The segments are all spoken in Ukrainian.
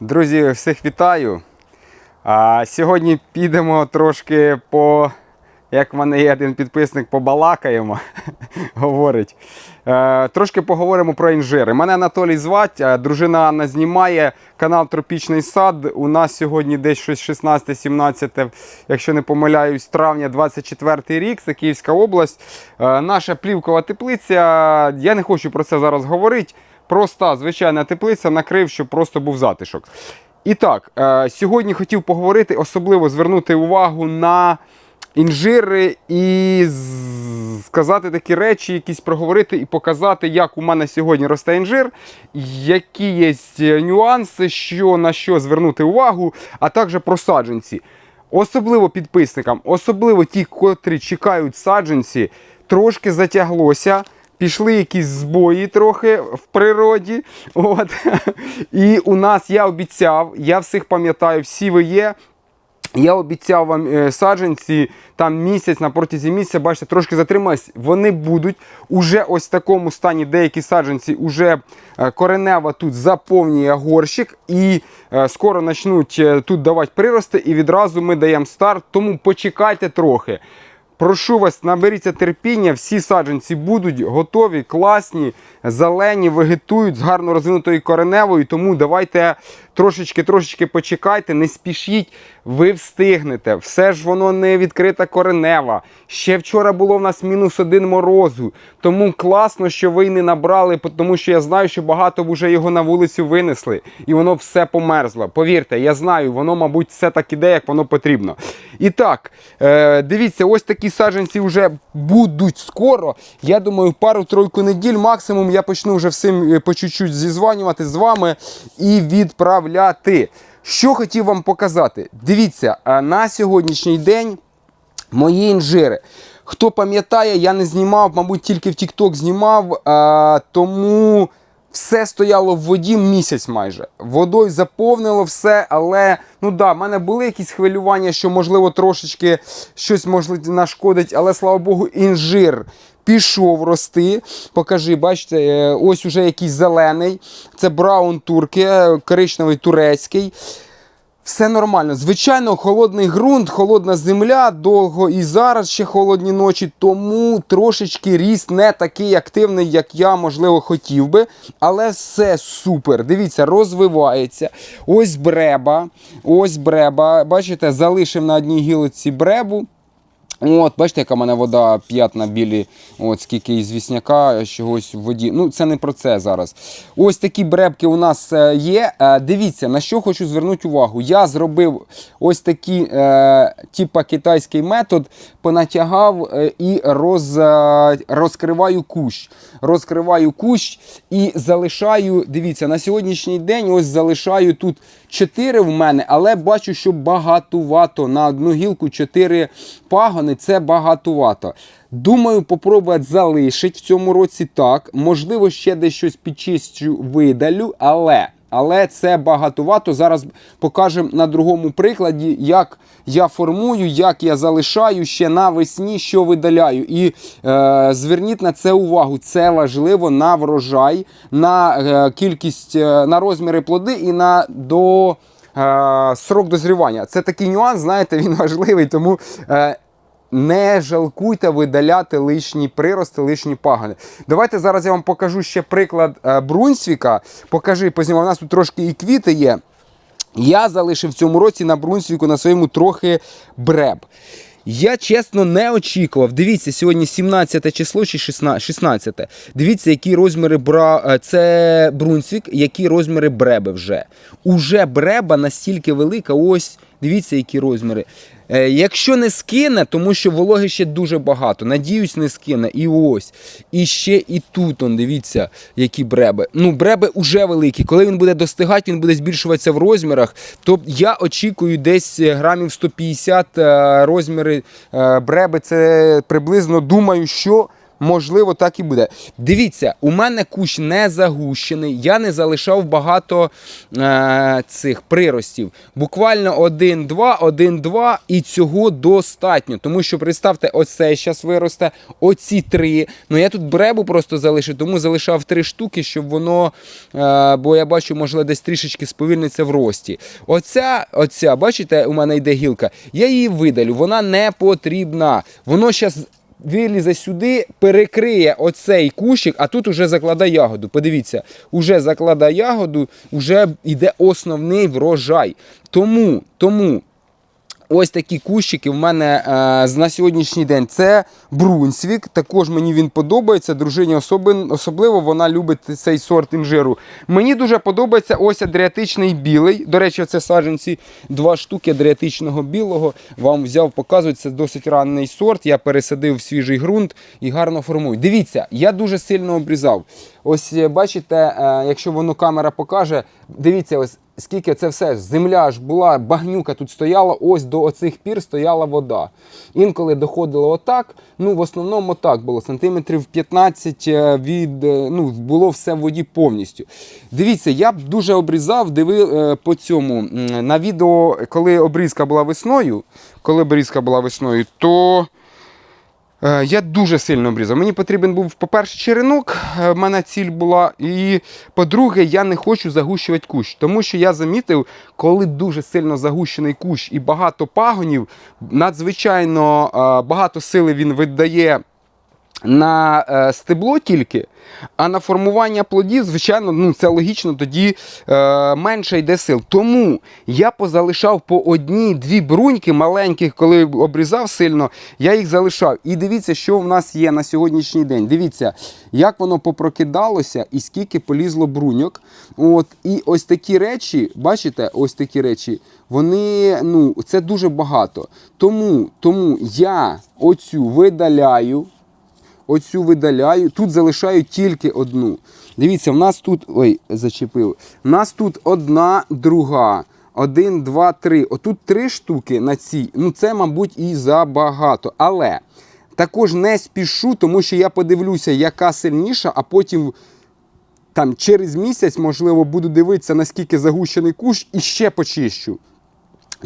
Друзі, всіх вітаю. А, сьогодні підемо трошки по, як в мене є один підписник, побалакаємо, говорить. Е, трошки поговоримо про інжири. Мене Анатолій звать, а дружина Анна знімає канал Тропічний сад. У нас сьогодні десь щось 16-17, якщо не помиляюсь, травня 24 рік, це Київська область. Е, наша плівкова теплиця. Я не хочу про це зараз говорити. Проста звичайна теплиця накрив, щоб просто був затишок. І так, е, сьогодні хотів поговорити, особливо звернути увагу на інжири і сказати такі речі, якісь проговорити і показати, як у мене сьогодні росте інжир, які є нюанси, що на що звернути увагу, а також про саджанці. Особливо підписникам, особливо ті, котрі чекають саджанці, трошки затяглося. Пішли якісь збої трохи в природі. От. І у нас я обіцяв, я всіх пам'ятаю, всі ви є. Я обіцяв вам е, саджанці там місяць на протязі місяця, бачите, трошки затрималась. Вони будуть уже ось в такому стані. Деякі саджанці уже е, коренева тут заповнює горщик, і е, скоро почнуть тут давати прирости, і відразу ми даємо старт. Тому почекайте трохи. Прошу вас, наберіться терпіння, всі саджанці будуть готові, класні, зелені, вегетують з гарно розвинутою кореневою. Тому давайте трошечки-трошечки почекайте, не спішіть, ви встигнете. Все ж воно не відкрита коренева. Ще вчора було в нас мінус один морозу. Тому класно, що ви не набрали, тому що я знаю, що багато вже його на вулицю винесли, і воно все померзло. Повірте, я знаю, воно, мабуть, все так іде, як воно потрібно. І так, е, дивіться, ось такі саджанці вже будуть скоро. Я думаю, пару-тройку неділь максимум я почну вже всім е, по чуть-чуть зізванювати з вами і відправляти. Що хотів вам показати? Дивіться, е, на сьогоднішній день мої інжири. Хто пам'ятає, я не знімав, мабуть, тільки в TikTok знімав, е, тому все стояло в воді місяць майже. Водою заповнило все, але ну да, в мене були якісь хвилювання, що можливо трошечки щось можливо нашкодить, але слава Богу, інжир. Пішов рости. Покажи, бачите, е, ось уже якийсь зелений. Це браун турки, е, коричневий турецький. Все нормально. Звичайно, холодний ґрунт, холодна земля, довго і зараз ще холодні ночі, тому трошечки ріст не такий активний, як я, можливо, хотів би. Але все супер. Дивіться, розвивається. Ось бреба. Ось бреба. Бачите, залишив на одній гілиці бребу. От, бачите, яка в мене вода п'ятна білі, от скільки із вісняка чогось в воді. Ну, це не про це зараз. Ось такі бребки у нас е, є. Е, Дивіться, на що хочу звернути увагу. Я зробив ось такий, е, типа китайський метод, понатягав е, і роз, розкриваю кущ. Розкриваю кущ і залишаю. Дивіться, на сьогоднішній день ось залишаю тут 4 в мене, але бачу, що багатувато. На одну гілку 4 пагони це багатувато. Думаю, попробувати залишити в цьому році так. Можливо, ще десь щось підчищу, видалю, але. Але це багатувато. Зараз покажемо на другому прикладі, як я формую, як я залишаю ще навесні, що видаляю. І е, зверніть на це увагу. Це важливо на врожай, на е, кількість, е, на розміри плоди і на до е, срок дозрівання. Це такий нюанс, знаєте, він важливий, тому. Не жалкуйте видаляти лишні прирости, лишні пагони. Давайте зараз я вам покажу ще приклад е, Брунсвіка. Покажи, познімав. У нас тут трошки і квіти є. Я залишив в цьому році на Брунсвіку на своєму трохи бреб. Я чесно не очікував. Дивіться, сьогодні 17 число чи 16. 16. Дивіться, які розміри бра... е, це Брунсвік, які розміри бреби вже. Уже бреба настільки велика. Ось дивіться, які розміри. Е, Якщо не скине, тому що вологи ще дуже багато. Надіюсь, не скине. І ось. І ще і тут, он, дивіться, які бреби. Ну, бреби вже великі. Коли він буде достигати, він буде збільшуватися в розмірах. То я очікую десь е, грамів 150 е, розміри бреби. Це приблизно думаю, що Можливо, так і буде. Дивіться, у мене кущ не загущений, я не залишав багато е, цих приростів. Буквально один-два, один-два, і цього достатньо. Тому що представте, оце зараз виросте, оці три. Ну я тут бребу просто залишив, тому залишав три штуки, щоб воно, е, бо я бачу, можливо, десь трішечки сповільниться в рості. Оця, оця, бачите, у мене йде гілка. Я її видалю, вона не потрібна. Воно зараз вилізе сюди, перекриє оцей кущик, а тут уже закладає ягоду. Подивіться, уже закладає ягоду, вже йде основний врожай. Тому, тому Ось такі кущики в мене е, на сьогоднішній день. Це Брунсвік. Також мені він подобається. Дружині особливо вона любить цей сорт інжиру. Мені дуже подобається ось адріатичний білий. До речі, це саджанці два штуки адріатичного білого. Вам взяв, показую, це досить ранний сорт. Я пересадив в свіжий ґрунт і гарно формую. Дивіться, я дуже сильно обрізав. Ось е, бачите, е, якщо воно камера покаже, дивіться, ось скільки це все. Земля ж була, багнюка тут стояла, ось до оцих пір стояла вода. Інколи доходило отак. Ну, в основному так було. Сантиметрів 15 е, від е, ну, було все в воді повністю. Дивіться, я б дуже обрізав, дивив е, по цьому. На відео, коли обрізка була весною, коли обрізка була весною, то. Е, Я дуже сильно обрізав. Мені потрібен був, по-перше, черенок, е, в мене ціль була. І по-друге, я не хочу загущувати кущ. Тому що я замітив, коли дуже сильно загущений кущ і багато пагонів, надзвичайно е, багато сили він видає на е, стебло тільки, а на формування плодів, звичайно, ну це логічно, тоді е, менше йде сил. Тому я позалишав по одній-дві бруньки маленьких, коли обрізав сильно, я їх залишав. І дивіться, що в нас є на сьогоднішній день. Дивіться, як воно попрокидалося і скільки полізло бруньок. От, і ось такі речі, бачите, ось такі речі, вони, ну, це дуже багато. Тому, тому я оцю видаляю. Оцю видаляю, тут залишаю тільки одну. Дивіться, в нас тут. Ой, зачепив. У нас тут одна, друга. Один, два, три. Отут три штуки на цій. Ну, це, мабуть, і забагато. Але також не спішу, тому що я подивлюся, яка сильніша, а потім там через місяць, можливо, буду дивитися, наскільки загущений кущ, і ще почищу.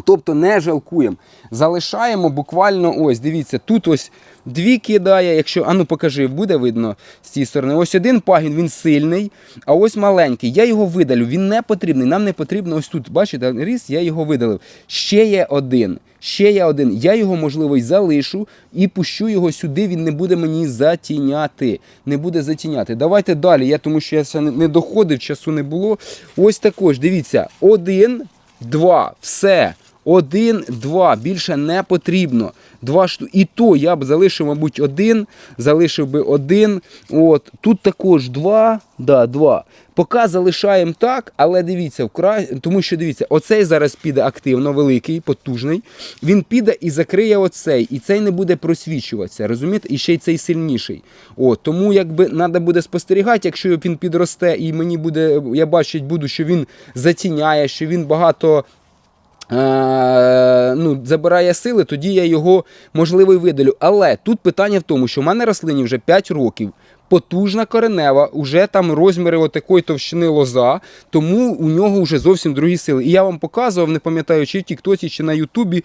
Тобто не жалкуємо. Залишаємо буквально ось, дивіться, тут ось дві кидає, якщо, а ну покажи, буде видно з цієї сторони. Ось один пагін, він сильний, а ось маленький. Я його видалю, він не потрібний. Нам не потрібно ось тут, бачите, ріс, я його видалив. Ще є один. Ще є один. Я його, можливо, й залишу і пущу його сюди, він не буде мені затіняти. Не буде затіняти. Давайте далі. Я тому що я ще не доходив, часу не було. Ось також, дивіться, один, два, все. Один, два, більше не потрібно. Два шту... І то я б залишив, мабуть, один, залишив би один. От. Тут також два, да, два. Поки залишаємо так, але дивіться, вкра... тому що дивіться, оцей зараз піде активно, великий, потужний. Він піде і закриє оцей, і цей не буде просвічуватися. Розумієте? І ще й цей сильніший. От. Тому якби треба буде спостерігати, якщо він підросте, і мені буде, я бачить буду, що він затіняє, що він багато. Е, ну, забирає сили, тоді я його можливо і видалю. Але тут питання в тому, що в мене рослині вже 5 років. Потужна коренева, вже там розміри отакої товщини лоза, тому у нього вже зовсім другі сили. І я вам показував, не пам'ятаю, чи в Тіктоці, чи на Ютубі.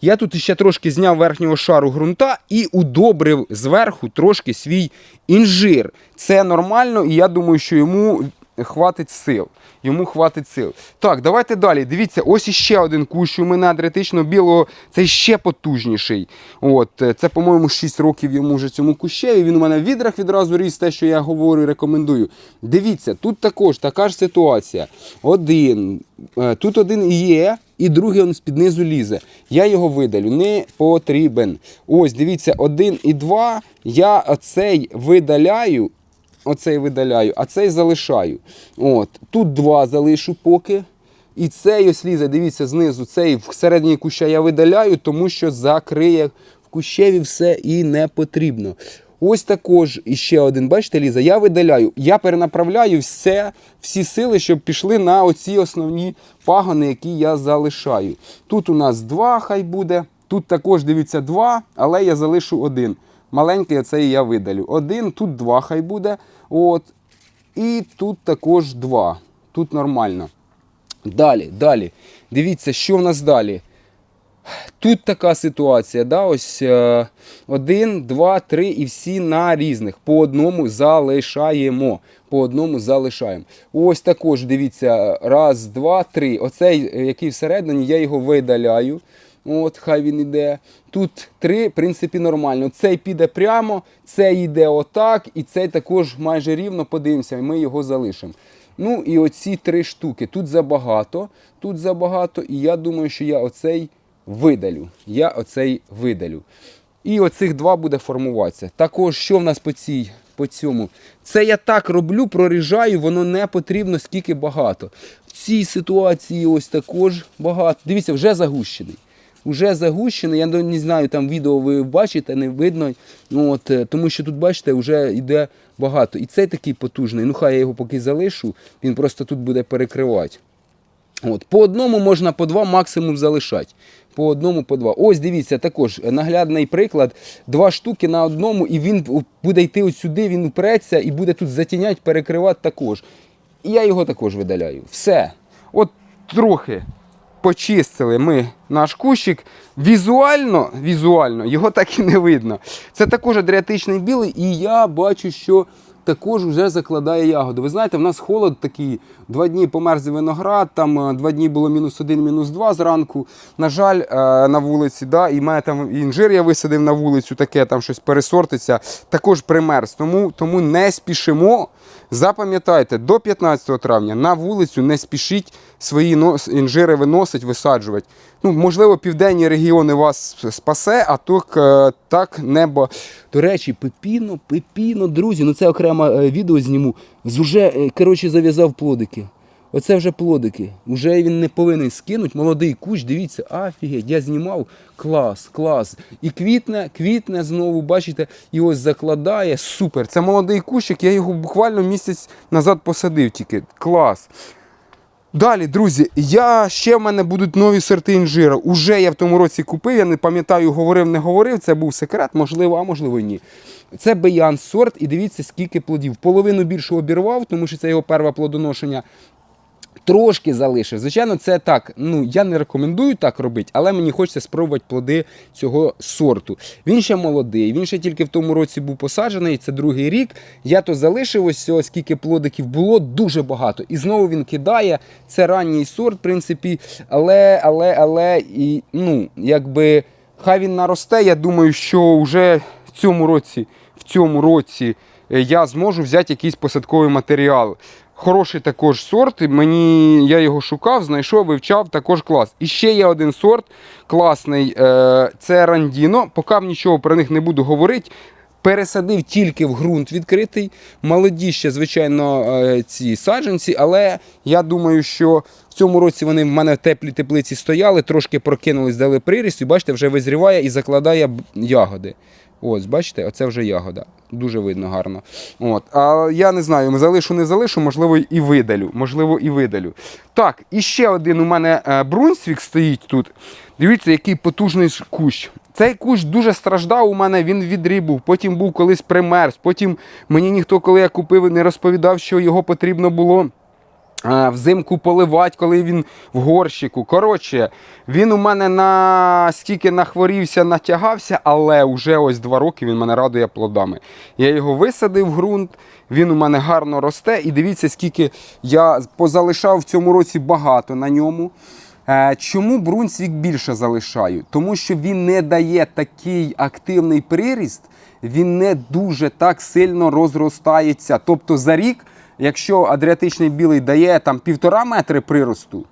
Я тут ще трошки зняв верхнього шару ґрунта і удобрив зверху трошки свій інжир. Це нормально, і я думаю, що йому хватить сил. Йому хватить сил. Так, давайте далі. Дивіться, ось іще один кущ у мене адріатично білого, це ще потужніший. От, е, Це, по-моєму, 6 років йому вже цьому кущеві. Він у мене в відрах відразу ріс, те, що я говорю рекомендую. Дивіться, тут також така ж ситуація. Один. е, Тут один є, і другий он з-під низу лізе. Я його видалю, не потрібен. Ось, дивіться, один і два. Я оцей видаляю. Оцей видаляю, а цей залишаю. От. Тут два залишу поки. І цей ось лізе, дивіться, знизу, цей всередині куща я видаляю, тому що закриє в кущеві все і не потрібно. Ось також іще один, бачите, ліза, я видаляю, я перенаправляю все, всі сили, щоб пішли на оці основні пагони, які я залишаю. Тут у нас два, хай буде. Тут також дивіться два, але я залишу один. Маленький оцей я видалю. Один, тут два хай буде. От. І тут також два. Тут нормально. Далі, далі. Дивіться, що в нас далі. Тут така ситуація, да, ось е, один, два, три і всі на різних. По одному залишаємо. По одному залишаємо. Ось також дивіться, раз, два, три. Оцей, е, який всередині, я його видаляю. От, хай він іде. Тут три, в принципі, нормально. Цей піде прямо, цей йде отак, і цей також майже рівно подивимося, і ми його залишимо. Ну і оці три штуки. Тут забагато, тут забагато, і я думаю, що я оцей видалю. Я оцей видалю. І оцих два буде формуватися. Також, що в нас по цій, по цьому? Це я так роблю, проріжаю, воно не потрібно скільки багато. В цій ситуації ось також багато. Дивіться, вже загущений. Уже загущений, я не знаю, там відео ви бачите, не видно. Ну, от, е, тому що тут, бачите, вже йде багато. І цей такий потужний. Ну, хай я його поки залишу, він просто тут буде перекривати. От, по одному можна по два максимум залишати. По одному, по два. Ось дивіться, також наглядний приклад. Два штуки на одному, і він буде йти ось сюди, він упреться і буде тут затіняти, перекривати також. І я його також видаляю. Все. От трохи почистили ми наш кущик. Візуально, візуально його так і не видно. Це також адріатичний білий, і я бачу, що також вже закладає ягоду. Ви знаєте, в нас холод такий. Два дні померз виноград, там е, два дні було мінус один, мінус два зранку. На жаль, е, на вулиці, да, і мене там інжир я висадив на вулицю, таке там щось пересортиться, також примерз. Тому, тому не спішимо. Запам'ятайте, до 15 травня на вулицю не спішіть свої інжири виносить, висаджувати. Ну, можливо, південні регіони вас спасе, а так, е, так небо. До речі, пепіно, пепіно, друзі, ну це окреме е, відео зніму. З Уже, е, коротше, зав'язав плодики. Оце вже плодики. Уже він не повинен скинути. Молодий кущ, дивіться, афігеть, я знімав. Клас, клас. І квітне, квітне знову, бачите, і ось закладає. Супер. Це молодий кущик, я його буквально місяць назад посадив тільки. Клас. Далі, друзі, я ще в мене будуть нові сорти інжира. Уже я в тому році купив, я не пам'ятаю, говорив, не говорив. Це був секрет, можливо, а можливо, ні. Це Беян сорт, і дивіться, скільки плодів. Половину більше обірвав, тому що це його перше плодоношення. Трошки залишив. Звичайно, це так. Ну я не рекомендую так робити, але мені хочеться спробувати плоди цього сорту. Він ще молодий, він ще тільки в тому році був посаджений. Це другий рік. Я то залишив ось цього, скільки плодиків було, дуже багато. І знову він кидає. Це ранній сорт, в принципі, але, але, але, і ну, якби хай він наросте. Я думаю, що вже в цьому році, в цьому році е, я зможу взяти якийсь посадковий матеріал. Хороший також сорт. Мені я його шукав, знайшов, вивчав, також клас. І ще є один сорт класний. е, Це Рандіно. Поки нічого про них не буду говорити. Пересадив тільки в ґрунт відкритий. Молоді ще, звичайно, е, ці саджанці, але я думаю, що в цьому році вони в мене в теплій теплиці стояли, трошки прокинулись, дали приріст, і бачите, вже визріває і закладає ягоди. Ось, бачите, оце вже ягода. Дуже видно гарно. От. А я не знаю, залишу, не залишу, можливо, і видалю. Можливо, і видалю. Так, і ще один у мене е, брунсвік стоїть тут. Дивіться, який потужний кущ. Цей кущ дуже страждав у мене, він від рибу, потім був колись примерз. Потім мені ніхто, коли я купив, не розповідав, що його потрібно було. Взимку поливати, коли він в горщику. Коротше, він у мене на стільки нахворівся, натягався, але вже ось два роки він мене радує плодами. Я його висадив в ґрунт, він у мене гарно росте. І дивіться, скільки я позалишав в цьому році багато на ньому. Е, Чому Брунсвік більше залишаю? Тому що він не дає такий активний приріст, він не дуже так сильно розростається. Тобто за рік, якщо адріатичний білий дає там півтора метри приросту,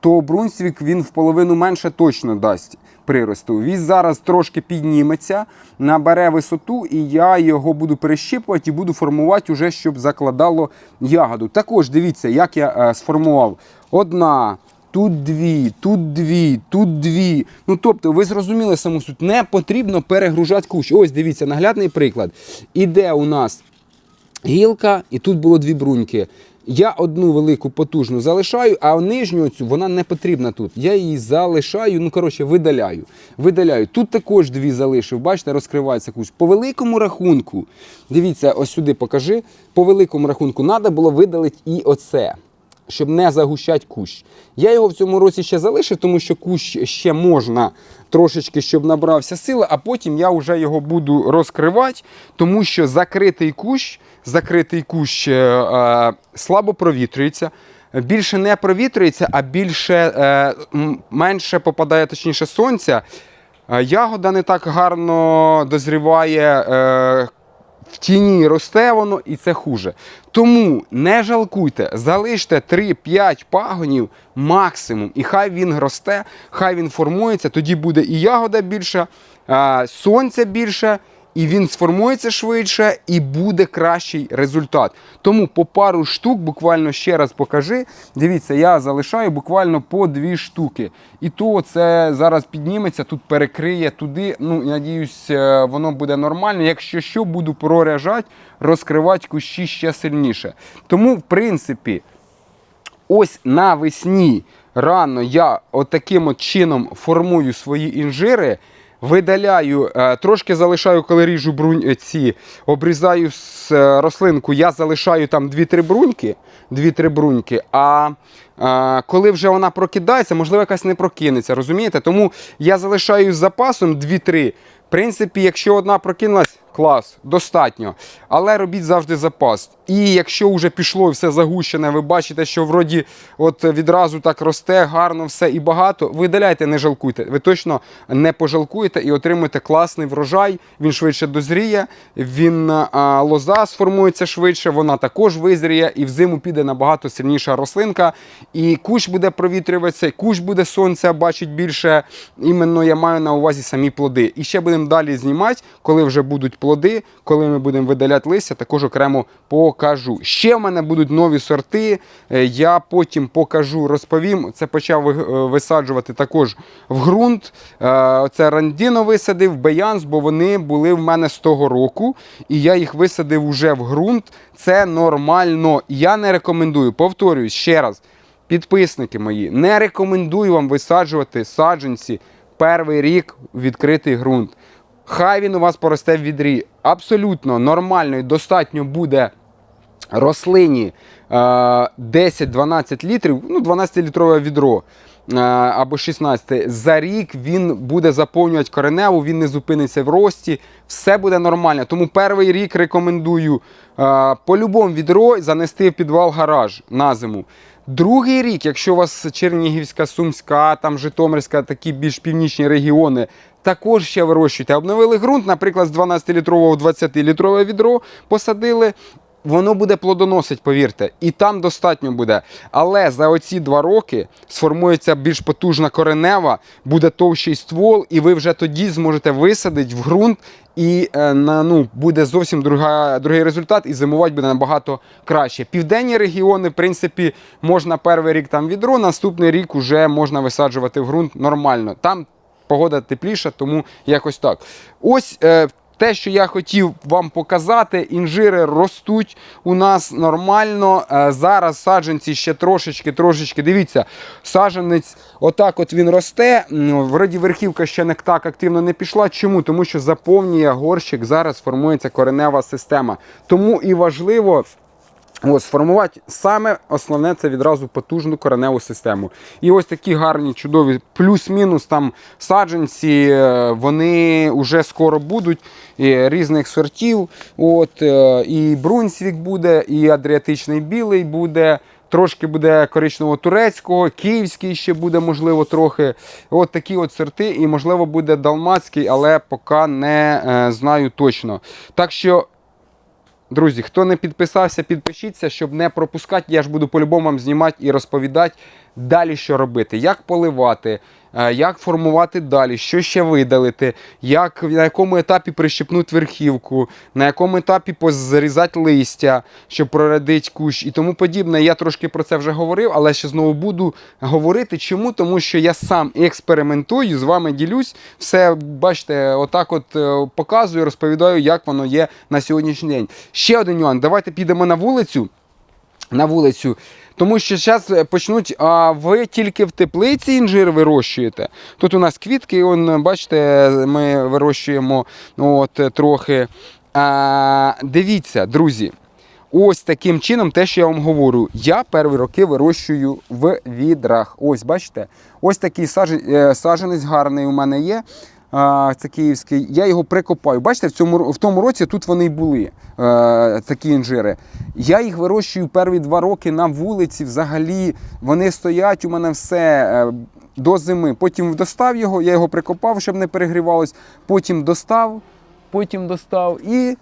то Брунсвік він в половину менше точно дасть приросту. Він зараз трошки підніметься, набере висоту, і я його буду перещіпувати і буду формувати уже, щоб закладало ягоду. Також дивіться, як я е, сформував. Одна, тут дві, тут дві, тут дві. Ну тобто, ви зрозуміли саму суть. Не потрібно перегружати кущ. Ось дивіться, наглядний приклад. Іде у нас гілка, і тут було дві бруньки. Я одну велику потужну залишаю, а нижню цю вона не потрібна тут. Я її залишаю, ну коротше, видаляю. Видаляю. Тут також дві залишив. Бачите, розкривається кущ. По великому рахунку, дивіться, ось сюди покажи. По великому рахунку треба було видалити і оце. Щоб не загущати кущ. Я його в цьому році ще залишив, тому що кущ ще можна трошечки, щоб набрався сили, а потім я вже його буду розкривати, тому що закритий кущ, закритий кущ е, е, слабо провітрюється. Більше не провітрюється, а більше е, менше попадає точніше сонця. Ягода не так гарно дозріває. В тіні росте воно і це хуже. Тому не жалкуйте, залиште 3-5 пагонів максимум, і хай він росте, хай він формується, тоді буде і ягода більша, сонця більше, і він сформується швидше, і буде кращий результат. Тому по пару штук, буквально ще раз покажи. Дивіться, я залишаю буквально по дві штуки. І то це зараз підніметься, тут перекриє туди. Ну, надіюсь, е, воно буде нормально. Якщо що, буду проряжати, розкривати кущі ще сильніше. Тому, в принципі, ось навесні рано я отаким от чином формую свої інжири. Видаляю, е, трошки залишаю, коли ріжу брунь, е, обрізаю з е, рослинку, я залишаю там 2-3 бруньки, 2-3 бруньки, а коли вже вона прокидається, можливо, якась не прокинеться, розумієте? Тому я залишаю з запасом 2-3. В принципі, якщо одна прокинулась, клас, достатньо. Але робіть завжди запас. І якщо вже пішло і все загущене, ви бачите, що вроді от відразу так росте, гарно все і багато, видаляйте, не жалкуйте. Ви точно не пожалкуєте і отримуєте класний врожай. Він швидше дозріє, він а, лоза сформується швидше, вона також визріє, і взиму піде набагато сильніша рослинка. І кущ буде провітрюватися, кущ буде сонця бачить більше. Іменно я маю на увазі самі плоди. І ще будемо далі знімати, коли вже будуть плоди, коли ми будемо видаляти листя, також окремо покажу. Ще в мене будуть нові сорти. е, Я потім покажу, розповім. Це почав е, висаджувати також в ґрунт. Е, Це рандіно висадив, беянс, бо вони були в мене з того року, і я їх висадив уже в ґрунт. Це нормально. Я не рекомендую. Повторюю ще раз. Підписники мої, не рекомендую вам висаджувати саджанці перший рік в відкритий ґрунт. Хай він у вас поросте в відрі. Абсолютно нормально і достатньо буде рослині е, 10-12 літрів, ну 12-літрове відро. е, Або 16 за рік він буде заповнювати кореневу, він не зупиниться в рості, все буде нормально. Тому перший рік рекомендую е, по-любому відро занести в підвал гараж на зиму. Другий рік, якщо у вас Чернігівська, Сумська, там Житомирська, такі більш північні регіони, також ще вирощуйте. Обновили ґрунт, наприклад, з 12-літрового в 20-літрове відро посадили. Воно буде плодоносить, повірте, і там достатньо буде. Але за оці два роки сформується більш потужна коренева, буде товщий ствол, і ви вже тоді зможете висадити в ґрунт, і е, ну, буде зовсім друга, другий результат, і зимувати буде набагато краще. Південні регіони, в принципі, можна перший рік там відро, наступний рік вже можна висаджувати в ґрунт нормально. Там погода тепліша, тому якось так. Ось. Е, те, що я хотів вам показати, інжири ростуть у нас нормально. Е, Зараз саджанці ще трошечки, трошечки. Дивіться, саджанець, отак от він росте. Вроді верхівка ще не так активно не пішла. Чому? Тому що заповнює горщик, зараз формується коренева система. Тому і важливо. От, сформувати саме основне це відразу потужну кореневу систему. І ось такі гарні, чудові, плюс-мінус там саджанці, е, вони вже скоро будуть і різних сортів. От, е, і Брунсвік буде, і Адріатичний білий буде. Трошки буде коричневого турецького, київський ще буде, можливо, трохи. От такі от сорти, і, можливо, буде далмацький, але поки не е, знаю точно. Так що Друзі, хто не підписався, підпишіться, щоб не пропускати. Я ж буду по-любому вам знімати і розповідати далі, що робити, як поливати, е, як формувати далі, що ще видалити, як, на якому етапі прищепнути верхівку, на якому етапі позрізати листя, щоб прорядити кущ і тому подібне. Я трошки про це вже говорив, але ще знову буду говорити. Чому? Тому що я сам експериментую, з вами ділюсь. Все, бачите, отак от е, показую, розповідаю, як воно є на сьогоднішній день. Ще один нюанс. Давайте підемо на вулицю. на вулицю. Тому що зараз почнуть, а ви тільки в теплиці інжир вирощуєте. Тут у нас квітки, он, бачите, ми вирощуємо от, е, трохи. А, дивіться, друзі, ось таким чином, те, що я вам говорю, я перші роки вирощую в відрах. Ось, бачите, ось такий е, гарний у мене є. Це київський. Я його прикопаю. Бачите, в, цьому, в тому році тут вони й були, е, такі інжири. Я їх вирощую перші два роки на вулиці. Взагалі вони стоять у мене все е, до зими. Потім достав його, я його прикопав, щоб не перегрівалось. Потім достав, потім достав і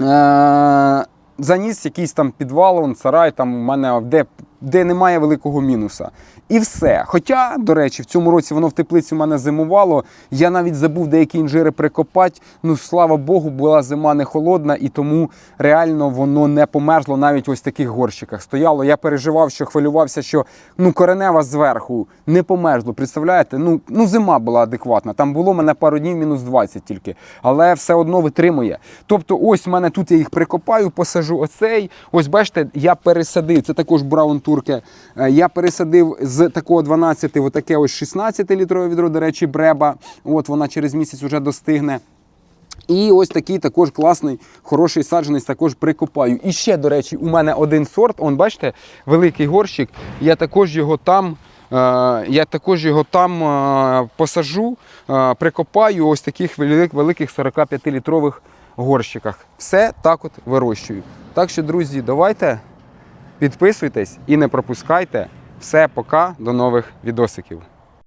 е, заніс якийсь там підвал, он, сарай, там у мене, де, де немає великого мінуса. І все. Хоча, до речі, в цьому році воно в теплиці у мене зимувало. Я навіть забув деякі інжири прикопати. Ну, слава Богу, була зима не холодна, і тому реально воно не померзло навіть ось в таких горщиках. Стояло. Я переживав, що хвилювався, що ну, коренева зверху не померзло. Представляєте? Ну, ну зима була адекватна. Там було в мене пару днів мінус 20 тільки, але все одно витримує. Тобто, ось в мене тут я їх прикопаю, посажу оцей. Ось бачите, я пересадив. Це також браун турке. Е, Я пересадив з такого 12 в таке ось 16 літрове відро, до речі, бреба. От вона через місяць вже достигне. І ось такий також класний, хороший саджанець також прикопаю. І ще, до речі, у мене один сорт, он, бачите, великий горщик. Я також його там. е, Я також його там е, посажу, прикопаю ось таких великих 45-літрових горщиках. Все так от вирощую. Так що, друзі, давайте підписуйтесь і не пропускайте. Все, пока, до нових відосиків.